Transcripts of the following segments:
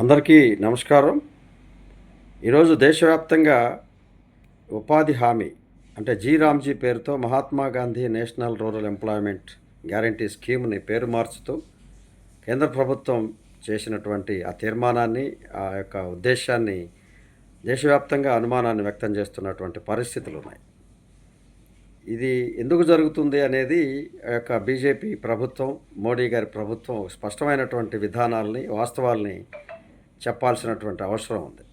అందరికీ నమస్కారం. ఈరోజు దేశవ్యాప్తంగా ఉపాధి హామీ అంటే జీ రామ్జీ పేరుతో Mahatma Gandhi national rural employment guarantee స్కీమ్ని పేరు మార్చుతూ కేంద్ర ప్రభుత్వం చేసినటువంటి ఆ తీర్మానాన్ని ఆ యొక్క ఉద్దేశాన్ని దేశవ్యాప్తంగా అనుమానాన్ని వ్యక్తం చేస్తున్నటువంటి పరిస్థితులు ఉన్నాయి. ఇది ఎందుకు జరుగుతుంది అనేది ఆ యొక్క బీజేపీ ప్రభుత్వం మోడీ గారి ప్రభుత్వం స్పష్టమైనటువంటి విధానాలని వాస్తవాల్ని చెప్పాల్సినటువంటి అవసరం ఉంది.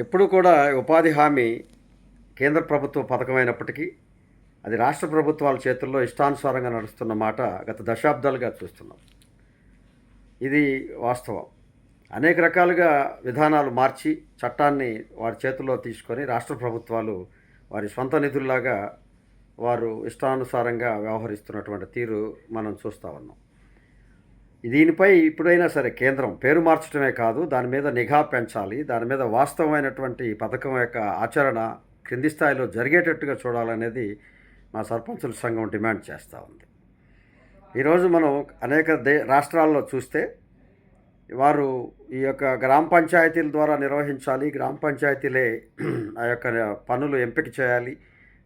ఎప్పుడు కూడా ఉపాధి హామీ కేంద్ర ప్రభుత్వ పథకమైనప్పటికీ అది రాష్ట్ర ప్రభుత్వాల చేతుల్లో ఇష్టానుసారంగా నడుస్తున్న మాట గత దశాబ్దాలుగా చూస్తున్నాం. ఇది వాస్తవం. అనేక రకాలుగా విధానాలు మార్చి చట్టాన్ని వారి చేతుల్లో తీసుకొని రాష్ట్ర ప్రభుత్వాలు వారి సొంత నిధుల్లాగా వారు ఇష్టానుసారంగా వ్యవహరిస్తున్నటువంటి తీరు మనం చూస్తూ ఉన్నాం. దీనిపై ఇప్పుడైనా సరే కేంద్రం పేరు మార్చడమే కాదు దాని మీద నిఘా పెంచాలి దాని మీద వాస్తవమైనటువంటి పథకం యొక్క ఆచరణ క్రింది స్థాయిలో జరిగేటట్టుగా చూడాలనేది మా సర్పంచుల సంఘం డిమాండ్ చేస్తూ ఉంది. ఈరోజు మనం అనేక దే రాష్ట్రాల్లో చూస్తే వారు ఈ యొక్క గ్రామ పంచాయతీల ద్వారా నిర్వహించాలి గ్రామ పంచాయతీలే ఆ యొక్క పనులు ఎంపిక చేయాలి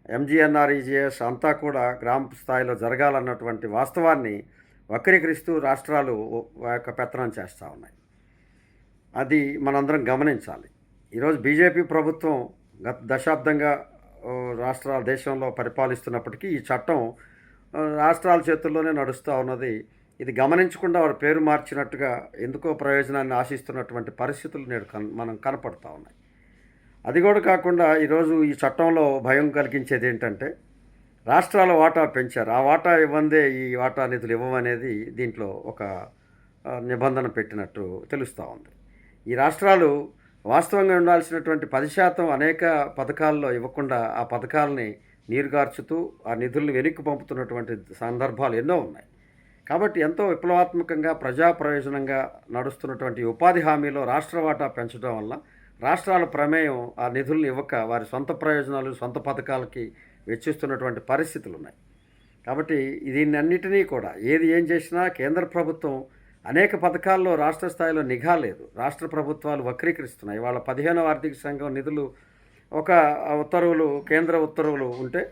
ఎంజీఎన్ఆర్ఈజీఎస్ అంతా కూడా గ్రామ స్థాయిలో జరగాలన్నటువంటి వాస్తవాన్ని వక్రీకరిస్తూ రాష్ట్రాలు యొక్క పెత్తనం చేస్తూ ఉన్నాయి. అది మనందరం గమనించాలి. ఈరోజు బీజేపీ ప్రభుత్వం గత దశాబ్దంగా రాష్ట్రాల దేశంలో పరిపాలిస్తున్నప్పటికీ ఈ చట్టం రాష్ట్రాల చేతుల్లోనే నడుస్తూ ఉన్నది. ఇది గమనించకుండా వారు పేరు మార్చినట్టుగా ఎందుకో ప్రయోజనాన్ని ఆశిస్తున్నటువంటి పరిస్థితులు నేడు కన్ మనం కనపడతా ఉన్నాయి. అది కూడా కాకుండా ఈరోజు ఈ చట్టంలో భయం కలిగించేది ఏంటంటే రాష్ట్రాల వాటా పెంచారు. ఆ వాటా ఇవ్వందే ఈ వాటా నిధులు ఇవ్వమనేది దీంట్లో ఒక నిబంధన పెట్టినట్టు తెలుస్తూ ఉంది. ఈ రాష్ట్రాలు వాస్తవంగా ఉండాల్సినటువంటి పది శాతం అనేక పథకాల్లో ఇవ్వకుండా ఆ పథకాలని నీరుగార్చుతూ ఆ నిధులను వెనక్కి పంపుతున్నటువంటి సందర్భాలు ఎన్నో ఉన్నాయి. కాబట్టి ఎంతో విప్లవాత్మకంగా ప్రజా ప్రయోజనంగా నడుస్తున్నటువంటి ఉపాధి హామీలో రాష్ట్ర వాటా పెంచడం వల్ల రాష్ట్రాల ప్రమేయం ఆ నిధులను ఇవ్వక వారి సొంత ప్రయోజనాలు సొంత పథకాలకి వెచ్చిస్తున్నటువంటి పరిస్థితులు ఉన్నాయి కాబట్టి దీన్ని అన్నిటినీ కూడా ఏది ఏం చేసినా కేంద్ర ప్రభుత్వం అనేక పథకాల్లో రాష్ట్ర స్థాయిలో నిఘా లేదు. రాష్ట్ర ప్రభుత్వాలు వక్రీకరిస్తున్నాయి. వాళ్ళ పదిహేనవ ఆర్థిక సంఘం నిధులు ఒక ఉత్తర్వులు కేంద్ర ఉత్తర్వులు ఉంటే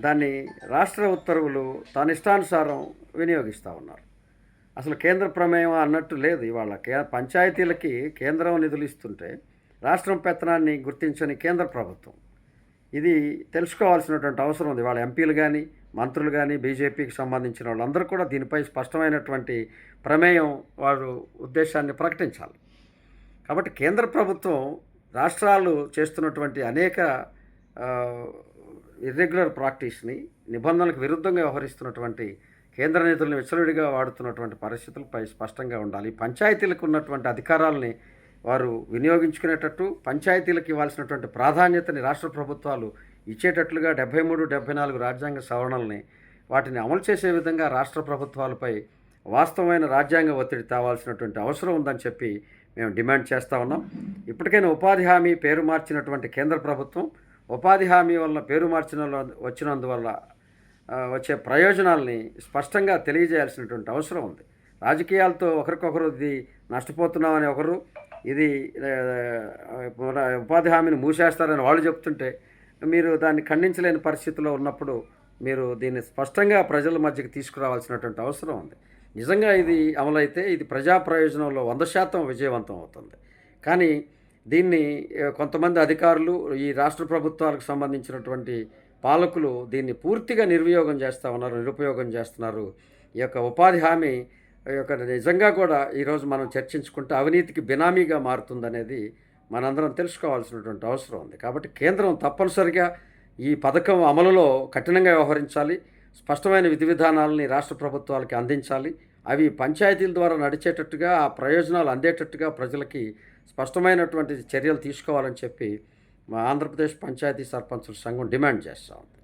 దాన్ని రాష్ట్ర ఉత్తర్వులు తన ఇష్టానుసారం వినియోగిస్తూ ఉన్నారు. అసలు కేంద్ర ప్రమేయం అన్నట్టు లేదు. ఇవాళ కే పంచాయతీలకి కేంద్రం నిధులు ఇస్తుంటే రాష్ట్రం పెత్తనాన్ని గుర్తించని కేంద్ర ప్రభుత్వం ఇది తెలుసుకోవాల్సినటువంటి అవసరం ఉంది. వాళ్ళ ఎంపీలు కానీ మంత్రులు కానీ బీజేపీకి సంబంధించిన వాళ్ళందరూ కూడా దీనిపై స్పష్టమైనటువంటి ప్రమేయం వారు ఉద్దేశాన్ని ప్రకటించాలి. కాబట్టి కేంద్ర ప్రభుత్వం రాష్ట్రాలు చేస్తున్నటువంటి అనేక ఇర్రెగ్యులర్ ప్రాక్టీస్ని నిబంధనలకు విరుద్ధంగా వ్యవహరిస్తున్నటువంటి కేంద్ర నిధులను విచ్చలవిడిగా వాడుతున్నటువంటి పరిస్థితులపై స్పష్టంగా ఉండాలి. పంచాయతీలకు ఉన్నటువంటి అధికారాలని వారు వినియోగించుకునేటట్టు పంచాయతీలకు ఇవ్వాల్సినటువంటి ప్రాధాన్యతని రాష్ట్ర ప్రభుత్వాలు ఇచ్చేటట్లుగా డెబ్బై మూడు డెబ్బై నాలుగు రాజ్యాంగ సవరణల్ని వాటిని అమలు చేసే విధంగా రాష్ట్ర ప్రభుత్వాలపై వాస్తవమైన రాజ్యాంగ ఒత్తిడి తేవాల్సినటువంటి అవసరం ఉందని చెప్పి మేము డిమాండ్ చేస్తూ ఉన్నాం. ఇప్పటికైనా ఉపాధి హామీ పేరు మార్చినటువంటి కేంద్ర ప్రభుత్వం ఉపాధి హామీ వల్ల పేరు మార్చిన వచ్చినందువల్ల వచ్చే ప్రయోజనాల్ని స్పష్టంగా తెలియజేయాల్సినటువంటి అవసరం ఉంది. రాజకీయాలతో ఒకరికొకరు ఇది నష్టపోతున్నామని ఒకరు ఇది మన ఉపాధి హామీని మూసేస్తారని వాళ్ళు చెప్తుంటే మీరు దాన్ని ఖండించలేని పరిస్థితిలో ఉన్నప్పుడు మీరు దీన్ని స్పష్టంగా ప్రజల మధ్యకి తీసుకురావాల్సినటువంటి అవసరం ఉంది. నిజంగా ఇది అమలైతే ఇది ప్రజా ప్రయోజనంలో వంద శాతం విజయవంతం అవుతుంది. కానీ దీన్ని కొంతమంది అధికారులు ఈ రాష్ట్ర ప్రభుత్వాలకు సంబంధించినటువంటి పాలకులు దీన్ని పూర్తిగా నిర్వియోగం చేస్తూ ఉన్నారు నిరుపయోగం చేస్తున్నారు. ఈ యొక్క ఉపాధి హామీ యొక్క నిజంగా కూడా ఈరోజు మనం చర్చించుకుంటే అవినీతికి బినామీగా మారుతుందనేది మనందరం తెలుసుకోవాల్సినటువంటి అవసరం ఉంది. కాబట్టి కేంద్రం తప్పనిసరిగా ఈ పథకం అమలులో కఠినంగా వ్యవహరించాలి. స్పష్టమైన విధి విధానాలని రాష్ట్ర ప్రభుత్వాలకి అందించాలి. అవి పంచాయతీల ద్వారా నడిచేటట్టుగా ఆ ప్రయోజనాలు అందేటట్టుగా ప్రజలకి స్పష్టమైనటువంటి చర్యలు తీసుకోవాలని చెప్పి మా ఆంధ్రప్రదేశ్ పంచాయతీ సర్పంచుల సంఘం డిమాండ్ చేస్తూ ఉంది.